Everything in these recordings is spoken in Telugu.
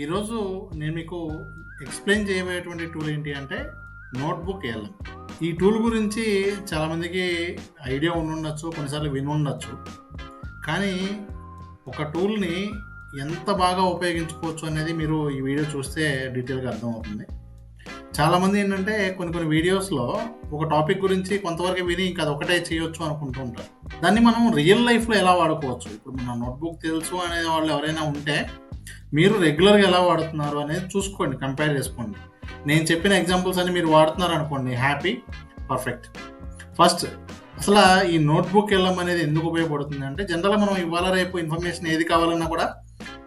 ఈరోజు నేను మీకు ఎక్స్ప్లెయిన్ చేయబోయేటువంటి టూల్ ఏంటి అంటే నోట్బుక్ ఎల్ఎం ఈ టూల్ గురించి చాలామందికి ఐడియా ఉండుండొచ్చు కొన్నిసార్లు వినుండొచ్చు. కానీ ఒక టూల్ని ఎంత బాగా ఉపయోగించుకోవచ్చు అనేది మీరు ఈ వీడియో చూస్తే డీటెయిల్గా అర్థమవుతుంది. చాలామంది ఏంటంటే కొన్ని కొన్ని వీడియోస్లో ఒక టాపిక్ గురించి కొంతవరకు విని ఇంకా అది ఒకటే చేయొచ్చు అనుకుంటూ ఉంటారు. దాన్ని మనం రియల్ లైఫ్లో ఎలా వాడుకోవచ్చు? ఇప్పుడు మన నోట్బుక్ తెలుసు అనే వాళ్ళు ఎవరైనా ఉంటే మీరు రెగ్యులర్గా ఎలా వాడుతున్నారు అనేది చూసుకోండి కంపేర్ చేసుకోండి. నేను చెప్పిన ఎగ్జాంపుల్స్ అన్ని మీరు వాడుతున్నారు అనుకోండి హ్యాపీ పర్ఫెక్ట్ ఫస్ట్ అసలు ఈ నోట్బుక్ వెళ్ళం అనేది ఎందుకు ఉపయోగపడుతుంది అంటే జనరల్గా మనం ఇవాళ రేపు ఇన్ఫర్మేషన్ ఏది కావాలన్నా కూడా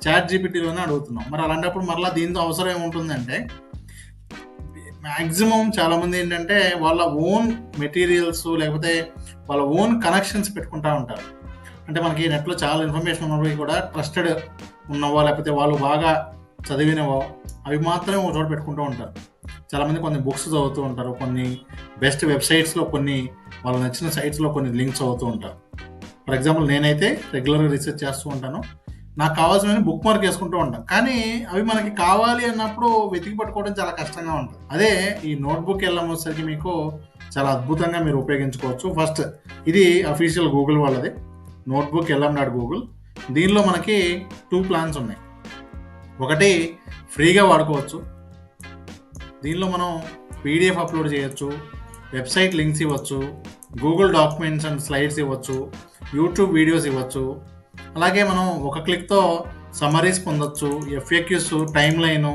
చాట్ జీపీటీలోనే అడుగుతున్నాం. మరి అలాంటప్పుడు మరలా దీంతో అవసరం ఏముంటుందంటే మ్యాక్సిమం చాలామంది ఏంటంటే వాళ్ళ ఓన్ మెటీరియల్స్ లేకపోతే వాళ్ళ ఓన్ కనెక్షన్స్ పెట్టుకుంటా ఉంటారు. అంటే మనకి నెట్లో చాలా ఇన్ఫర్మేషన్ ఉన్నవి కూడా ట్రస్టెడ్ ఉన్నవో లేకపోతే వాళ్ళు బాగా చదివినవో అవి మాత్రమే ఒక చోట పెట్టుకుంటూ ఉంటారు. చాలామంది కొన్ని బుక్స్ చదువుతూ ఉంటారు కొన్ని బెస్ట్ వెబ్సైట్స్లో కొన్ని వాళ్ళు నచ్చిన సైట్స్లో కొన్ని లింక్స్ చదువుతూ ఉంటారు. ఫర్ ఎగ్జాంపుల్ నేనైతే రెగ్యులర్గా రీసెర్చ్ చేస్తూ ఉంటాను. నాకు కావాల్సిన బుక్ మార్క్ చేసుకుంటూ ఉంటాం కానీ అవి మనకి కావాలి అన్నప్పుడు వెతికి పట్టుకోవడం చాలా కష్టంగా ఉంటుంది. అదే ఈ నోట్బుక్ వెళ్ళమోసరికి మీకు చాలా అద్భుతంగా మీరు ఉపయోగించుకోవచ్చు. ఫస్ట్ ఇది అఫీషియల్ గూగుల్ వాళ్ళది. Notebook LM dot Google. దీనిలో మనకి టూ ప్లాన్స్ ఉన్నాయి. ఒకటి ఫ్రీగా వాడుకోవచ్చు. దీనిలో మనం పీడిఎఫ్ అప్లోడ్ చేయొచ్చు వెబ్సైట్ లింక్స్ ఇవ్వచ్చు గూగుల్ డాక్యుమెంట్స్ అండ్ స్లైడ్స్ ఇవ్వచ్చు యూట్యూబ్ వీడియోస్ ఇవ్వచ్చు. అలాగే మనం ఒక క్లిక్తో సమరీస్ పొందొచ్చు FAQs timeline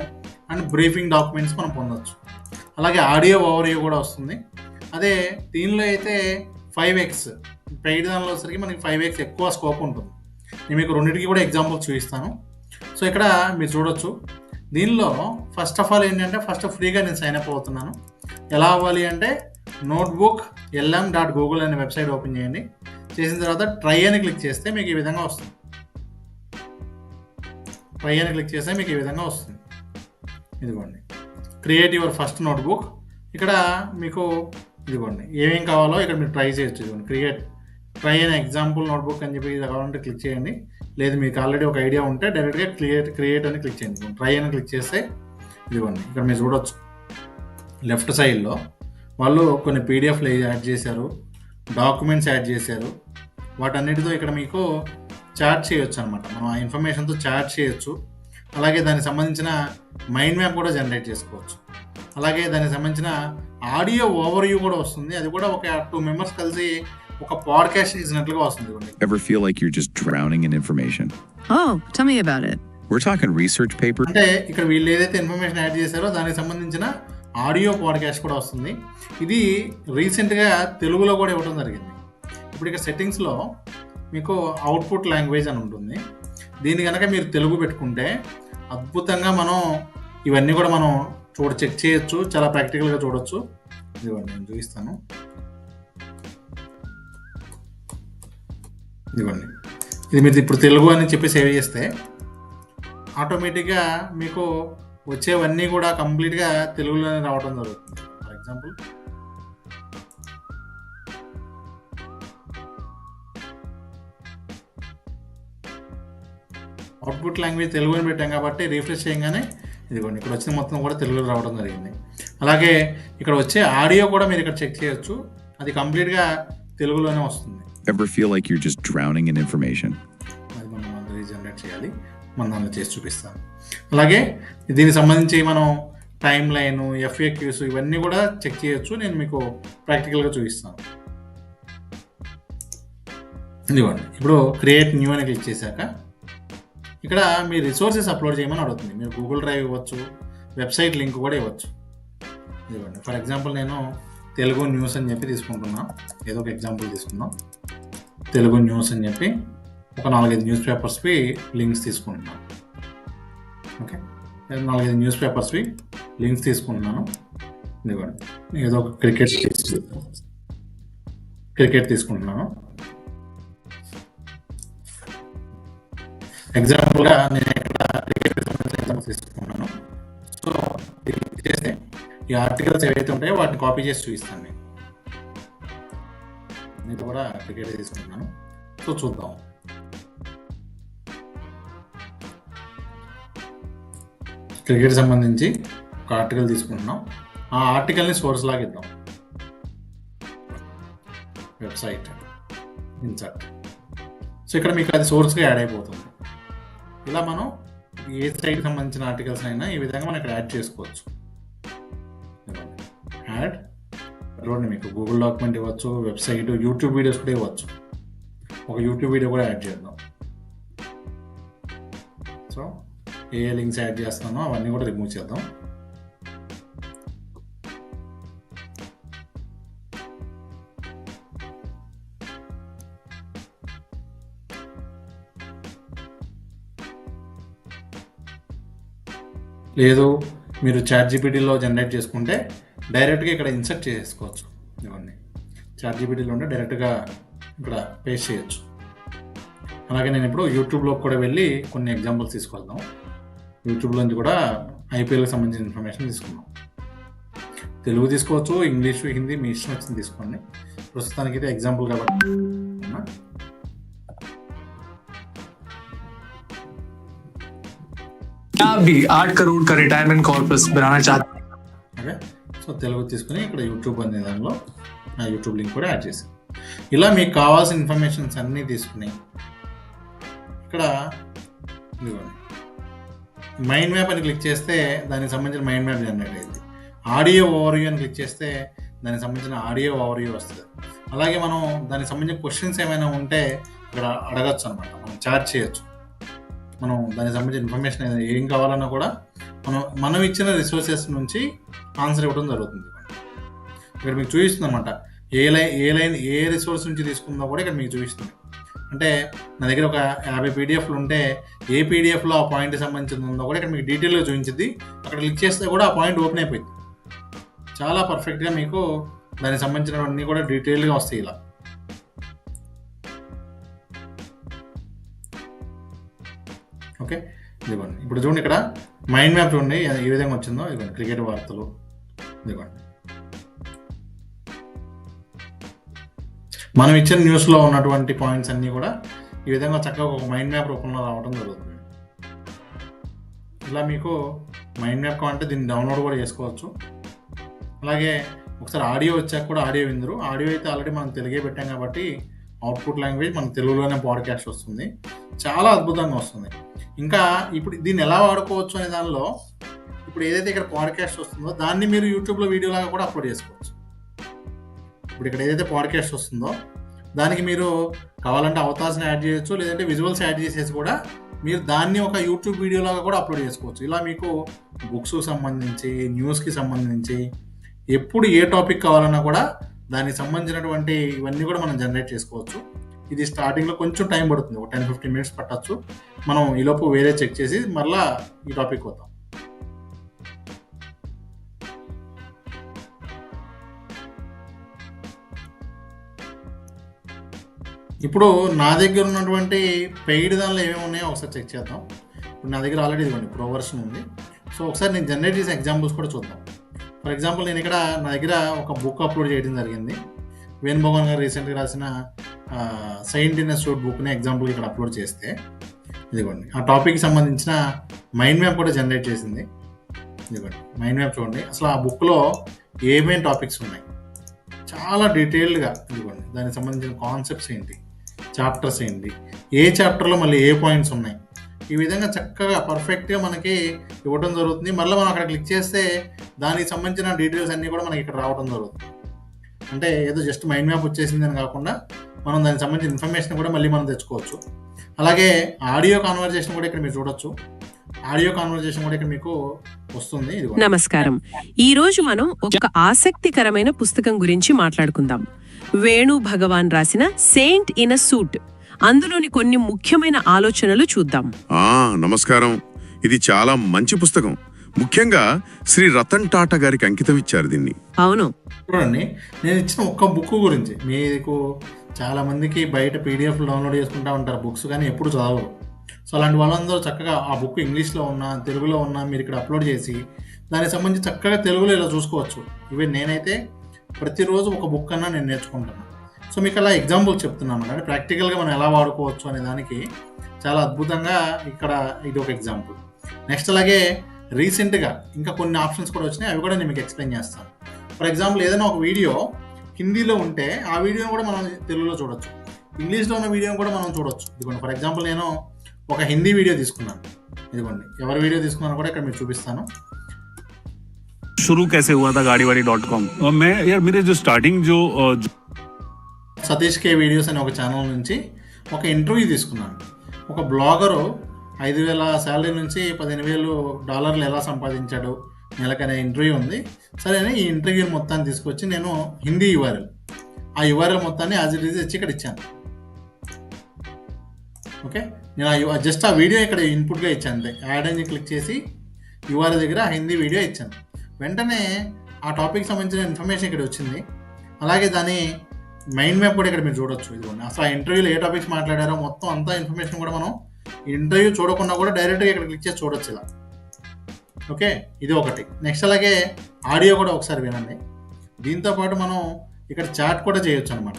and briefing documents మనం పొందొచ్చు. అలాగే ఆడియో ఓవర్ కూడా వస్తుంది. అదే దీనిలో అయితే ఫైవ్ ఎక్స్ పెయిడ్ దానిలో వచ్చరికి మనకి ఫైవ్ ఎక్స్ ఎక్కువ స్కోప్ ఉంటుంది. నేను మీకు రెండింటికి కూడా ఎగ్జాంపుల్ చూపిస్తాను. సో ఇక్కడ మీరు చూడొచ్చు. దీనిలో ఫస్ట్ ఆఫ్ ఆల్ ఏంటంటే ఫస్ట్ ఫ్రీగా నేను సైన్ అప్ అవుతున్నాను. ఎలా అవ్వాలి అంటే నోట్బుక్ ఎల్ఎం డాట్ గూగుల్ అనే వెబ్సైట్ ఓపెన్ చేయండి. చేసిన తర్వాత ట్రై అని క్లిక్ చేస్తే మీకు ఈ విధంగా వస్తుంది. ట్రై అని క్లిక్ చేస్తే మీకు ఈ విధంగా వస్తుంది. ఇదిగోండి. క్రియేట్ యువర్ ఫస్ట్ నోట్బుక్ ఇక్కడ మీకు ఇదిగోండి. ఏమేం కావాలో ఇక్కడ మీరు ట్రై చేయొచ్చు. ఇదిగోండి. క్రియేట్ ట్రై అయిన ఎగ్జాంపుల్ నోట్బుక్ అని చెప్పి ఇది కావాలంటే క్లిక్ చేయండి. లేదు మీకు ఆల్రెడీ ఒక ఐడియా ఉంటే డైరెక్ట్గా క్రియేట్ క్రియేట్ అని క్లిక్ చేయండి. ట్రై అని క్లిక్ చేస్తే ఇదిగోండి ఇక్కడ మీరు చూడొచ్చు. లెఫ్ట్ సైడ్లో వాళ్ళు కొన్ని పీడిఎఫ్లు యాడ్ చేశారు డాక్యుమెంట్స్ యాడ్ చేశారు. వాటన్నిటితో ఇక్కడ మీకు చాట్ చేయొచ్చు అనమాట మనం ఆ ఇన్ఫర్మేషన్తో చాట్ చేయొచ్చు. అలాగే దానికి సంబంధించిన మైండ్ మ్యాప్ కూడా జనరేట్ చేసుకోవచ్చు. అలాగే దానికి సంబంధించిన ఆడియో ఓవర్వ్యూ కూడా వస్తుంది. అది కూడా ఒక టూ మెంబర్స్ కలిసి ఒక పాడ్కాస్ట్ ఇచ్చినట్లుగా వస్తుంది ఇవ్వండి Ever feel like you're just drowning in information? Oh, tell me about it. We're talking research papers. అంటే ఇక్కడ వీళ్ళు ఏదైతే ఇన్ఫర్మేషన్ యాడ్ చేశారో దానికి సంబంధించిన ఆడియో పాడ్కాస్ట్ కూడా వస్తుంది. ఇది రీసెంట్గా తెలుగులో కూడా ఇవ్వడం జరిగింది. ఇప్పుడు ఇక సెట్టింగ్స్లో మీకు అవుట్పుట్ లాంగ్వేజ్ అని ఉంటుంది. దీన్ని కనుక మీరు తెలుగు పెట్టుకుంటే అద్భుతంగా మనం ఇవన్నీ కూడా మనం చూడ చెక్ చేయొచ్చు. చాలా ప్రాక్టికల్గా చూడొచ్చు. ఇదిగోండి నేను చూపిస్తాను. ఇదిగోండి. ఇది మీరు ఇప్పుడు తెలుగు అని చెప్పి సేవ్ చేస్తే ఆటోమేటిక్గా మీకు వచ్చేవన్నీ కూడా కంప్లీట్గా తెలుగులోనే రావడం జరుగుతుంది. For example output language Telugu అని పెట్టాం కాబట్టి రీఫ్రెష్ చేయగానే ఇదిగోండి ఇక్కడ వచ్చిన మొత్తం కూడా తెలుగులో రావడం జరిగింది. అలాగే ఇక్కడ వచ్చే ఆడియో కూడా మీరు ఇక్కడ చెక్ చేయొచ్చు. అది కంప్లీట్గా తెలుగులోనే వస్తుంది. Ever feel like you're just drowning in information? మనం రీజనరేట్ చేయాలి. మనం దానిలో చేసి చూపిస్తాను అలాగే దీనికి సంబంధించి మనం టైం లైన్ ఎఫ్ఏక్యూస్ ఇవన్నీ కూడా చెక్ చేయొచ్చు. నేను మీకు ప్రాక్టికల్గా చూపిస్తాను. ఇదిగోండి. ఇప్పుడు క్రియేట్ న్యూ అని క్లిక్ చేశాక ఇక్కడ మీ రిసోర్సెస్ అప్లోడ్ చేయమని అడుగుతుంది. మీరు గూగుల్ డ్రైవ్ ఇవ్వచ్చు వెబ్సైట్ లింక్ కూడా ఇవ్వచ్చు. ఇదిగోండి. ఫర్ ఎగ్జాంపుల్ నేను తెలుగు న్యూస్ అని చెప్పి తీసుకుంటున్నాను ఏదో ఒక ఎగ్జాంపుల్ తీసుకుందాం. తెలుగు న్యూస్ అని చెప్పి ఒక నాలుగైదు న్యూస్ పేపర్స్వి లింక్స్ తీసుకుంటున్నాను. ఓకే? నేను నాలుగైదు న్యూస్ పేపర్స్వి లింక్స్ తీసుకుంటున్నాను. ఇదిగోండి. ఏదో ఒక క్రికెట్ క్రికెట్ తీసుకుంటున్నాను. ఎగ్జాంపుల్గా నేను ఇక్కడ క్రికెట్ తీసుకుంటున్నాను. సో చేస్తే ఈ ఆర్టికల్స్ ఏవైతే ఉంటాయో వాటిని కాపీ చేసి చూపిస్తాను నేను నేను కూడా క్రికెట్ తీసుకున్నాను సో చూద్దాం. క్రికెట్ సంబంధించి ఒక ఆర్టికల్ తీసుకుంటున్నాం. ఆ ఆర్టికల్ని సోర్స్ లాగా ఇద్దాం. వెబ్సైట్ ఇన్సర్ట్ సో ఇక్కడ మీకు అది సోర్స్గా యాడ్ అయిపోతుంది. ఇలా మనం ఏ సైట్కి సంబంధించిన ఆర్టికల్స్ అయినా ఈ విధంగా మనం ఇక్కడ యాడ్ చేసుకోవచ్చు. యాడ్ చూడండి మీకు గూగుల్ డాక్యుమెంట్ ఇవ్వచ్చు వెబ్సైట్ యూట్యూబ్ వీడియోస్ కూడా ఇవ్వచ్చు. ఒక యూట్యూబ్ వీడియో కూడా యాడ్ చేద్దాం. సో ఏ లింక్స్ యాడ్ చేస్తానో అవన్నీ కూడా రిమూవ్ చేద్దాం. లేదు మీరు చాట్ జీపీటీలో జనరేట్ చేసుకుంటే డైరెక్ట్గా ఇక్కడ ఇన్సర్ట్ చేసుకోవచ్చు ఇవన్నీ చాట్ జీపీటీలో ఉంటే డైరెక్ట్గా ఇక్కడ పేస్ట్ చేయొచ్చు అలాగే నేను ఇప్పుడు యూట్యూబ్లో కూడా వెళ్ళి కొన్ని ఎగ్జాంపుల్స్ తీసుకొద్దాం యూట్యూబ్లోంచి కూడా ఐపీఎల్కి సంబంధించిన ఇన్ఫర్మేషన్ తీసుకుందాం తెలుగు తీసుకోవచ్చు ఇంగ్లీష్ హిందీ మీ ఇష్టం వచ్చింది తీసుకోండి ప్రస్తుతానికి అయితే ఎగ్జాంపుల్ కాబట్టి ఉన్నా. आप भी आठ करोड़ का रिटायरमेंट कॉर्पस बनाना चाहते हैं ఓకే సో తెలుగు తీసుకుని ఇక్కడ యూట్యూబ్ అనే దానిలో నా యూట్యూబ్ లింక్ కూడా యాడ్ చేసాను ఇలా మీకు కావాల్సిన ఇన్ఫర్మేషన్స్ అన్నీ తీసుకుని ఇక్కడ ఇదిగోండి. మైండ్ మ్యాప్ అని క్లిక్ చేస్తే దానికి సంబంధించిన మైండ్ మ్యాప్ జనరేట్ అయింది. ఆడియో ఓవర్వ్యూ అని క్లిక్ చేస్తే దానికి సంబంధించిన ఆడియో ఓవర్వ్యూ వస్తుంది. అలాగే మనం దానికి సంబంధించిన క్వశ్చన్స్ ఏమైనా ఉంటే ఇక్కడ అడగచ్చు అనమాట మనం చార్జ్ చేయొచ్చు. మనం దానికి సంబంధించిన ఇన్ఫర్మేషన్ ఏం కావాలన్నా కూడా మనం మనం ఇచ్చిన రిసోర్సెస్ నుంచి ఆన్సర్ ఇవ్వడం జరుగుతుంది. ఇక్కడ మీకు చూపిస్తుందన్నమాట. ఏ లైన్ ఏ లైన్ ఏ రిసోర్స్ నుంచి తీసుకుందో కూడా ఇక్కడ మీకు చూపిస్తుంది. అంటే నా దగ్గర ఒక యాభై పీడిఎఫ్లు ఉంటే ఏ పీడిఎఫ్లో ఆ పాయింట్ సంబంధించింది ఉందో కూడా ఇక్కడ మీకు డీటెయిల్గా చూపించింది. అక్కడ క్లిక్ చేస్తే కూడా ఆ పాయింట్ ఓపెన్ అయిపోయింది. చాలా పర్ఫెక్ట్గా మీకు దానికి సంబంధించినవన్నీ కూడా డీటెయిల్గా వస్తాయి ఇలా. ఓకే? ఇదిగోండి. ఇప్పుడు చూడండి ఇక్కడ. మైండ్ మ్యాప్ చూడండి. అది ఏ విధంగా వచ్చిందో. ఇదిగోండి. క్రికెట్ వార్తలు. ఇదిగోండి మనం ఇచ్చిన న్యూస్లో ఉన్నటువంటి పాయింట్స్ అన్నీ కూడా ఈ విధంగా చక్కగా ఒక మైండ్ మ్యాప్ రూపంలో రావడం జరుగుతుంది. ఇలా మీకు మైండ్ మ్యాప్ కావాలంటే దీన్ని డౌన్లోడ్ కూడా చేసుకోవచ్చు. అలాగే ఒకసారి ఆడియో వచ్చాక కూడా ఆడియో విందరు. ఆడియో అయితే ఆల్రెడీ మనం తెలుగే పెట్టాం కాబట్టి అవుట్పుట్ లాంగ్వేజ్ మన తెలుగులోనే పాడ్కాస్ట్ వస్తుంది. చాలా అద్భుతంగా వస్తుంది. ఇంకా ఇప్పుడు దీన్ని ఎలా వాడుకోవచ్చు అనే దానిలో ఇప్పుడు ఏదైతే ఇక్కడ పాడ్కాస్ట్ వస్తుందో దాన్ని మీరు యూట్యూబ్లో వీడియో లాగా కూడా అప్లోడ్ చేసుకోవచ్చు. ఇప్పుడు ఇక్కడ ఏదైతే పాడ్కాస్ట్ వస్తుందో దానికి మీరు కావాలంటే అవతారాన్ని యాడ్ చేయొచ్చు లేదంటే విజువల్స్ యాడ్ చేసేసి కూడా మీరు దాన్ని ఒక యూట్యూబ్ వీడియో లాగా కూడా అప్లోడ్ చేసుకోవచ్చు. ఇలా మీకు బుక్స్కి సంబంధించి న్యూస్కి సంబంధించి ఎప్పుడు ఏ టాపిక్ కావాలన్నా కూడా దానికి సంబంధించినటువంటి ఇవన్నీ కూడా మనం జనరేట్ చేసుకోవచ్చు. ఇది స్టార్టింగ్లో కొంచెం టైం పడుతుంది ఒక టెన్ ఫిఫ్టీన్ మినిట్స్ పట్టచ్చు. మనం ఈలోపు వేరే చెక్ చేసి మళ్ళీ ఈ టాపిక్ వద్దాం. ఇప్పుడు నా దగ్గర ఉన్నటువంటి పెయిడ్ దానిలో ఏమేమి ఉన్నాయో ఒకసారి చెక్ చేద్దాం. ఇప్పుడు నా దగ్గర ఆల్రెడీ ఇదిగోండి ప్రో వర్షన్ ఉంది. సో ఒకసారి నేను జనరేట్ చేసిన ఎగ్జాంపుల్స్ కూడా చూద్దాం. ఫర్ ఎగ్జాంపుల్ నేను ఇక్కడ నా దగ్గర ఒక బుక్ అప్లోడ్ చేయడం జరిగింది. వేణు భగవాన్ గారు రీసెంట్గా రాసిన సైంట్ ఇన్ బుక్ని ఎగ్జాంపుల్ ఇక్కడ అప్లోడ్ చేస్తే ఇదిగోండి. ఆ టాపిక్కి సంబంధించిన మైండ్ మ్యాప్ కూడా జనరేట్ చేసింది. ఇదిగోండి మైండ్ మ్యాప్ చూడండి. అసలు ఆ బుక్లో ఏమేమి టాపిక్స్ ఉన్నాయి? చాలా డీటెయిల్డ్గా ఇదిగోండి. దానికి సంబంధించిన కాన్సెప్ట్స్ ఏంటి? చాప్టర్స్ ఏంటి ఏ చాప్టర్లో మళ్ళీ ఏ పాయింట్స్ ఉన్నాయి? ఈ విధంగా చక్కగా పర్ఫెక్ట్గా మనకి ఇవ్వడం జరుగుతుంది. మళ్ళీ మనం అక్కడ క్లిక్ చేస్తే దానికి సంబంధించిన డీటెయిల్స్ అన్నీ కూడా మనకి ఇక్కడ రావడం జరుగుతుంది. అంటే ఏదో జస్ట్ మైండ్ మ్యాప్ వచ్చేసింది అని కాకుండా మనం దానికి సంబంధించిన ఇన్ఫర్మేషన్ కూడా మళ్ళీ మనం తెచ్చుకోవచ్చు. అలాగే ఆడియో కాన్వర్జేషన్ కూడా ఇక్కడ మీరు చూడొచ్చు. ఆడియో కాన్వర్జేషన్ కూడా ఇక్కడ మీకు వస్తుంది. నమస్కారం. ఈ రోజు మనం ఒక ఆసక్తికరమైన పుస్తకం గురించి మాట్లాడుకుందాం. వేణు భగవాన్ రాసిన సెయింట్ ఇన్ అ సూట్ అందులోని కొన్ని ముఖ్యమైన ఆలోచనలు చూద్దాం. ఆ నమస్కారం. ఇది చాలా మంచి పుస్తకం. ముఖ్యంగా శ్రీ రతన్ టాటా గారికి అంకితం ఇచ్చారు దీన్ని. అవును. చూడండి నేను ఇచ్చిన ఒక్క బుక్ గురించి. మీకు చాలా మందికి బయట పీడిఎఫ్ డౌన్లోడ్ చేసుకుంటా ఉంటారు బుక్స్ కానీ ఎప్పుడు చదవరు. సో అలాంటి వాళ్ళందరూ చక్కగా ఆ బుక్ ఇంగ్లీష్లో ఉన్నా తెలుగులో ఉన్న మీరు ఇక్కడ అప్లోడ్ చేసి దానికి సంబంధించి చక్కగా తెలుగులో ఇలా చూసుకోవచ్చు. ఇవి నేనైతే ప్రతిరోజు ఒక బుక్ అన్నా నేను నేర్చుకుంటాను. సో మీకు అలా ఎగ్జాంపుల్ చెప్తున్నాను అంటే ప్రాక్టికల్గా మనం ఎలా వాడుకోవచ్చు అనే దానికి చాలా అద్భుతంగా ఇక్కడ ఇది ఒక ఎగ్జాంపుల్. నెక్స్ట్ అలాగే రీసెంట్గా ఇంకా కొన్ని ఆప్షన్స్ కూడా వచ్చినాయి. అవి కూడా నేను మీకు ఎక్స్ప్లెయిన్ చేస్తాను. ఫర్ ఎగ్జాంపుల్ ఏదైనా ఒక వీడియో హిందీలో ఉంటే ఆ వీడియోని కూడా మనం తెలుగులో చూడొచ్చు. ఇంగ్లీష్లో ఉన్న వీడియోని కూడా మనం చూడొచ్చు. ఇదిగోండి ఫర్ ఎగ్జాంపుల్ నేను ఒక హిందీ వీడియో తీసుకున్నాను ఇదిగోండి ఎవరి వీడియో తీసుకున్నాను కూడా ఇక్కడ మీకు చూపిస్తాను शुरू कैसे हुआ था गाड़ी वाड़ी डॉट कॉम मैं यार मेरे जो स्टार्टिंग जो अ, जो సతీష్ కే వీడియోస్ అనే ఒక ఛానల్ నుంచి ఒక ఇంటర్వ్యూ తీసుకున్నాను ఒక బ్లాగరు ఐదు వేల శాలరీ నుంచి పదిహేను వేలు డాలర్లు ఎలా సంపాదించాడు నెలకనే ఇంటర్వ్యూ ఉంది సరే అని ఈ ఇంటర్వ్యూ మొత్తాన్ని తీసుకొచ్చి నేను హిందీ యువరల్ ఆ యువరల్ మొత్తాన్ని యాజ్ ఇట్ ఈజ్ ఇచ్చి ఇక్కడ ఇచ్చాను ఓకే నేను జస్ట్ ఆ వీడియో ఇక్కడ ఇన్పుట్గా ఇచ్చాను అంతే యాడ్ అని క్లిక్ చేసి యువర్ దగ్గర హిందీ వీడియో ఇచ్చాను. వెంటనే ఆ టాపిక్ సంబంధించిన ఇన్ఫర్మేషన్ ఇక్కడ వచ్చింది. అలాగే దాని మైండ్ మ్యాప్ కూడా ఇక్కడ మీరు చూడొచ్చు ఇదిగోండి. అసలు ఆ ఇంటర్వ్యూలో ఏ టాపిక్స్ మాట్లాడారో మొత్తం అంతా ఇన్ఫర్మేషన్ కూడా మనం ఇంటర్వ్యూ చూడకుండా కూడా డైరెక్ట్గా ఇక్కడ క్లిక్ చేసి చూడొచ్చు ఇలా. ఓకే ఇది ఒకటి. నెక్స్ట్ అలాగే ఆడియో కూడా ఒకసారి వినండి. దీంతో పాటు మనం ఇక్కడ చాట్ కూడా చేయొచ్చు అనమాట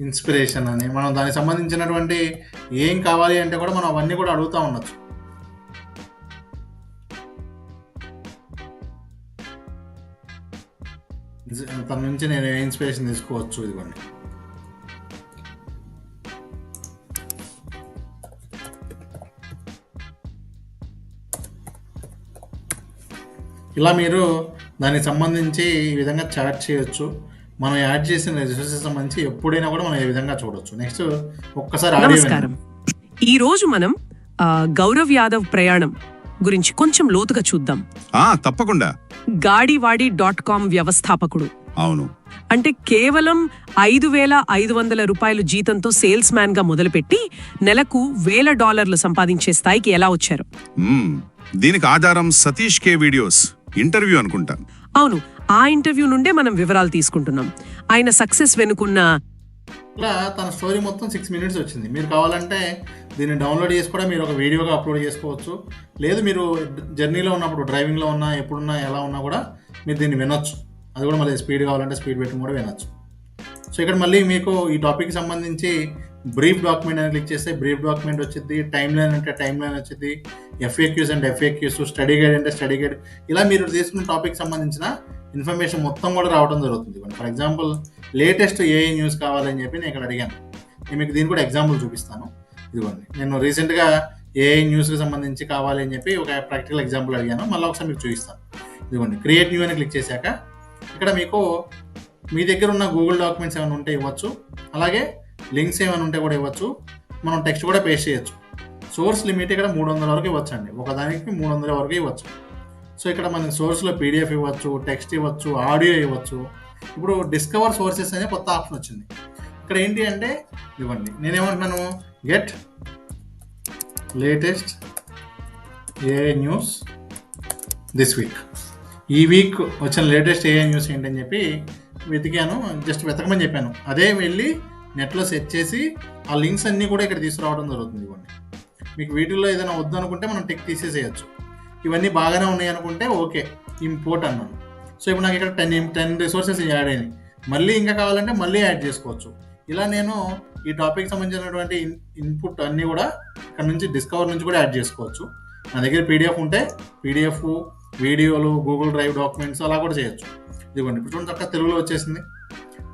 ఇన్స్పిరేషన్ అని. మనం దానికి సంబంధించినటువంటి ఏం కావాలి అంటే కూడా మనం అవన్నీ కూడా అడుగుతూ ఉండొచ్చు. తన నుంచి నేను ఏ ఇన్స్పిరేషన్ తీసుకోవచ్చు ఇదిగోండి. ఇలా మీరు దానికి సంబంధించి ఈ విధంగా చాట్ చేయొచ్చు. మనం యాడ్ చేసిన రిసోర్సెస్ సంబంధించి ఎప్పుడైనా కూడా మనం ఈ విధంగా చూడొచ్చు. నెక్స్ట్ ఒక్కసారి నమస్కారం. ఈ రోజు మనం గౌరవ్ యాదవ్ ప్రయాణం గురించి కొంచెం లోతుగా చూద్దాం. ఆ తప్పకుండా. గాడివాడి డాట్ కామ్ వ్యవస్థాపకుడు. అవును. అంటే కేవలం ఐదు వేల ఐదు వందల రూపాయలు జీతంతో సేల్స్ మ్యాన్గా మొదలుపెట్టి నెలకు వేల డాలర్లు సంపాదించే స్థాయికి ఎలా వచ్చారు. దీనికి ఆధారం సతీష్ కే వీడియోస్. ఇంటర్వ్యూ అనుకుంటా. అవును. ఆ ఇంటర్వ్యూ నుండే మనం వివరాలు తీసుకుంటున్నాం. ఆయన సక్సెస్ వెనుకున్న ఇలా తన స్టోరీ మొత్తం సిక్స్ మినిట్స్ వచ్చింది. మీరు కావాలంటే దీన్ని డౌన్లోడ్ చేసి కూడా మీరు ఒక వీడియోగా అప్లోడ్ చేసుకోవచ్చు. లేదు మీరు జర్నీలో ఉన్నప్పుడు డ్రైవింగ్లో ఉన్నా ఎప్పుడున్నా ఎలా ఉన్నా కూడా మీరు దీన్ని వినొచ్చు. అది కూడా మళ్ళీ స్పీడ్ కావాలంటే స్పీడ్ పెట్టుకుని కూడా వినొచ్చు. సో ఇక్కడ మళ్ళీ మీకు ఈ టాపిక్ సంబంధించి బ్రీఫ్ డాక్యుమెంట్ అని క్లిక్ చేస్తే బ్రీఫ్ డాక్యుమెంట్ వచ్చింది టైం లైన్ అంటే టైం లైన్ వచ్చింది FAQs and FAQs study guide అంటే స్టడీ గైడ్ ఇలా మీరు తీసుకున్న టాపిక్ సంబంధించిన ఇన్ఫర్మేషన్ మొత్తం కూడా రావడం జరుగుతుంది. For example latest a news కావాలని చెప్పి నేను ఇక్కడ అడిగాను. నేను మీకు దీన్ని కూడా ఎగ్జాంపుల్ చూపిస్తాను. ఇదిగోండి. నేను రీసెంట్గా ఏ న్యూస్కి సంబంధించి కావాలి అని చెప్పి ఒక ప్రాక్టికల్ ఎగ్జాంపుల్ అడిగాను. మళ్ళీ ఒకసారి మీకు చూపిస్తాను. ఇదిగోండి. క్రియేట్ న్యూ అని క్లిక్ చేశాక ఇక్కడ మీకు మీ దగ్గర ఉన్న గూగుల్ డాక్యుమెంట్స్ ఏమైనా ఉంటే ఇవ్వచ్చు. అలాగే లింక్స్ ఏమైనా ఉంటే కూడా ఇవ్వచ్చు. మనం టెక్స్ట్ కూడా పేస్ట్ చేయొచ్చు. సోర్స్ లిమిట్ ఇక్కడ మూడు వందల వరకు ఇవ్వచ్చండి. ఒకదానికి మూడు వందల వరకు ఇవ్వచ్చు. సో ఇక్కడ మనకి సోర్స్లో పీడిఎఫ్ ఇవ్వచ్చు టెక్స్ట్ ఇవ్వచ్చు ఆడియో ఇవ్వచ్చు. ఇప్పుడు డిస్కవర్ సోర్సెస్ అనే కొత్త ఆప్షన్ వచ్చింది. ఇక్కడ ఏంటి అంటే ఇవ్వండి. నేనేమంటున్నాను? Get latest a news this week. ఈ వీక్ వచ్చిన లేటెస్ట్ ఏ న్యూస్ ఏంటని చెప్పి వెతికాను. జస్ట్ వెతకమని చెప్పాను. అదే వెళ్ళి నెట్లో సెట్ చేసి ఆ లింక్స్ అన్నీ కూడా ఇక్కడ తీసుకురావడం జరుగుతుంది ఇవన్నీ మీకు వీటిల్లో ఏదైనా వద్దనుకుంటే మనం టెక్ తీసేసేయచ్చు. ఇవన్నీ బాగానే ఉన్నాయి అనుకుంటే ఓకే ఇంపోర్ట్ అన్నాను. సో ఇప్పుడు నాకు ఇక్కడ టెన్ టెన్ రిసోర్సెస్ యాడ్ అయినాయి. మళ్ళీ ఇంకా కావాలంటే మళ్ళీ యాడ్ చేసుకోవచ్చు. ఇలా నేను ఈ టాపిక్ సంబంధించినటువంటి ఇన్పుట్ అన్నీ కూడా ఇక్కడ నుంచి డిస్కవర్ నుంచి కూడా యాడ్ చేసుకోవచ్చు. నా దగ్గర పీడిఎఫ్ ఉంటే పీడిఎఫ్ వీడియోలు గూగుల్ డ్రైవ్ డాక్యుమెంట్స్ అలా కూడా చేయొచ్చు. ఇదిగోండి ఇప్పుడు చూడండి చక్కగా తెలుగులో వచ్చేసింది.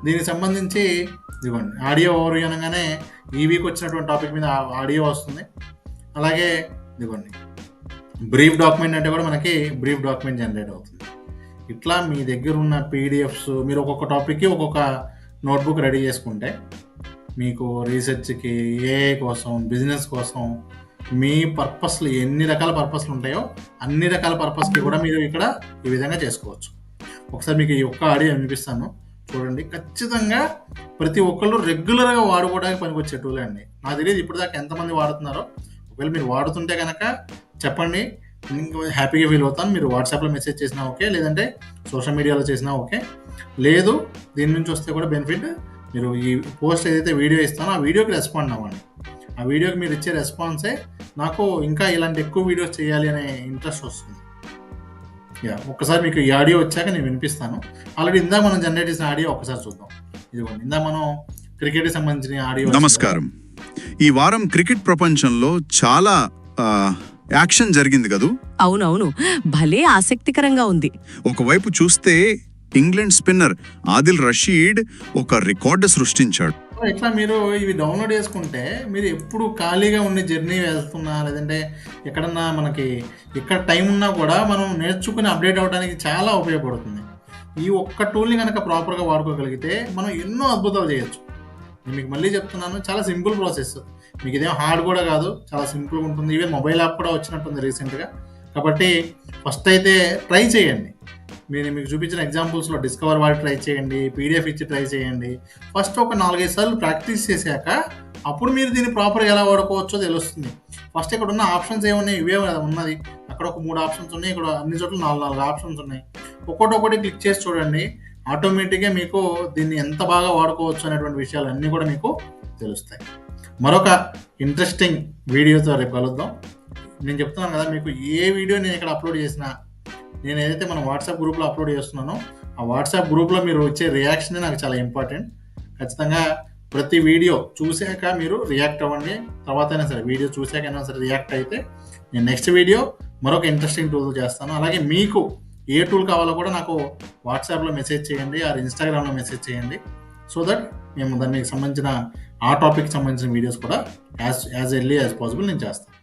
దీనికి సంబంధించి ఇదిగోండి ఆడియో ఓవర్ అనగానే ఈ వీక్ వచ్చినటువంటి టాపిక్ మీద ఆడియో వస్తుంది. అలాగే ఇదిగోండి బ్రీఫ్ డాక్యుమెంట్ అంటే కూడా మనకి బ్రీఫ్ డాక్యుమెంట్ జనరేట్ అవుతుంది. ఇట్లా మీ దగ్గర ఉన్న పీడిఎఫ్స్ మీరు ఒక్కొక్క టాపిక్కి ఒక్కొక్క నోట్బుక్ రెడీ చేసుకుంటే మీకు రీసెర్చ్కి ఏ కోసం బిజినెస్ కోసం మీ పర్పస్లు ఎన్ని రకాల పర్పస్లు ఉంటాయో అన్ని రకాల పర్పస్కి కూడా మీరు ఇక్కడ ఈ విధంగా చేసుకోవచ్చు. ఒకసారి మీకు ఈ ఒక్క ఆడియో వినిపిస్తాను. చూడండి. ఖచ్చితంగా ప్రతి ఒక్కళ్ళు రెగ్యులర్గా వాడుకోవడానికి పనికొచ్చే టూల్ అండి. నాకు తెలియదు ఇప్పటిదాకా దాకా ఎంతమంది వాడుతున్నారో. ఒకవేళ మీరు వాడుతుంటే కనుక చెప్పండి. నేను హ్యాపీగా ఫీల్ అవుతాను. మీరు వాట్సాప్లో మెసేజ్ చేసినా ఓకే లేదంటే సోషల్ మీడియాలో చేసినా ఓకే. లేదు దీని నుంచి వస్తే కూడా బెనిఫిట్. మీరు ఈ పోస్ట్ ఏదైతే వీడియో ఇస్తానో ఆ వీడియోకి రెస్పాండ్ అవ్వండి. ఆ వీడియోకి మీరు ఇచ్చే రెస్పాన్సే నాకు ఇంకా ఇలాంటి ఎక్కువ వీడియోస్ చేయాలి అనే ఇంట్రెస్ట్ వస్తుంది. యా ఒక్కసారి మీకు ఈ ఆడియో వచ్చాక నేను వినిపిస్తాను. ఆల్రెడీ ఇందాక మనం జనరేట్ చేసిన ఆడియో ఒకసారి చూద్దాం. ఇదిగోండి ఇందాక మనం క్రికెట్కి సంబంధించిన ఆడియో నమస్కారం. ఈ వారం క్రికెట్ ప్రపంచంలో చాలా ఆ, యాక్షన్ జరిగింది కదూ? అవునవును భలే ఆసక్తికరంగా ఉంది. ఒకవైపు చూస్తే ఇంగ్లాండ్ స్పిన్నర్ ఆదిల్ రషీద్ ఒక రికార్డు సృష్టించాడు. ఇట్లా మీరు ఇవి డౌన్లోడ్ చేసుకుంటే మీరు ఎప్పుడు ఖాళీగా ఉండి జర్నీ వెళ్తున్నా లేదంటే ఎక్కడన్నా మనకి ఎక్కడ టైం ఉన్నా కూడా మనం నేర్చుకుని అప్డేట్ అవ్వడానికి చాలా ఉపయోగపడుతుంది. ఈ ఒక్క టూల్ని కనుక ప్రాపర్గా వాడుకోగలిగితే మనం ఎన్నో అద్భుతాలు చేయొచ్చు. నేను మీకు మళ్ళీ చెప్తున్నాను చాలా సింపుల్ ప్రాసెస్ మీకు ఇదేం హార్డ్ కూడా కాదు చాలా సింపుల్గా ఉంటుంది. ఈవెన్ మొబైల్ యాప్ కూడా వచ్చినట్టుంది రీసెంట్గా కాబట్టి ఫస్ట్ అయితే ట్రై చేయండి. మీరు మీకు చూపించిన ఎగ్జాంపుల్స్లో డిస్కవర్ వాడి ట్రై చేయండి పీడిఎఫ్ ఇచ్చి ట్రై చేయండి. ఫస్ట్ ఒక నాలుగైదు సార్లు ప్రాక్టీస్ చేశాక అప్పుడు మీరు దీన్ని ప్రాపర్గా ఎలా వాడుకోవచ్చో తెలుస్తుంది. ఫస్ట్ ఇక్కడ ఉన్న ఆప్షన్స్ ఏమున్నాయి? ఇవే ఉన్నది. అక్కడ ఒక మూడు ఆప్షన్స్ ఉన్నాయి ఇక్కడ అన్ని చోట్ల నాలుగు నాలుగు ఆప్షన్స్ ఉన్నాయి. ఒక్కొక్కటి ఒకటి క్లిక్ చేసి చూడండి. ఆటోమేటిక్గా మీకు దీన్ని ఎంత బాగా వాడుకోవచ్చు అనేటువంటి విషయాలు అన్నీ కూడా మీకు తెలుస్తాయి. మరొక ఇంట్రెస్టింగ్ వీడియోతో రేపు కలుద్దాం. నేను చెప్తున్నాను కదా మీకు ఏ వీడియో నేను ఇక్కడ అప్లోడ్ చేసినా నేను ఏదైతే మన వాట్సాప్ గ్రూప్లో అప్లోడ్ చేస్తున్నానో ఆ వాట్సాప్ గ్రూప్లో మీరు వచ్చే రియాక్షన్ నాకు చాలా ఇంపార్టెంట్ ఖచ్చితంగా ప్రతి వీడియో చూశాక మీరు రియాక్ట్ అవ్వండి. తర్వాత అయినా సరే వీడియో చూశాకైనా సరే రియాక్ట్ అయితే నేను నెక్స్ట్ వీడియో మరొక ఇంట్రెస్టింగ్ టూల్ చేస్తాను. అలాగే మీకు ఏ టూల్ కావాలో కూడా నాకు వాట్సాప్లో మెసేజ్ చేయండి ఆర్ ఇన్స్టాగ్రామ్లో మెసేజ్ చేయండి. సో దట్ మేము దానికి సంబంధించిన ఆ టాపిక్ సంబంధించిన వీడియోస్ కూడా as as early as possible నేను చేస్తాను.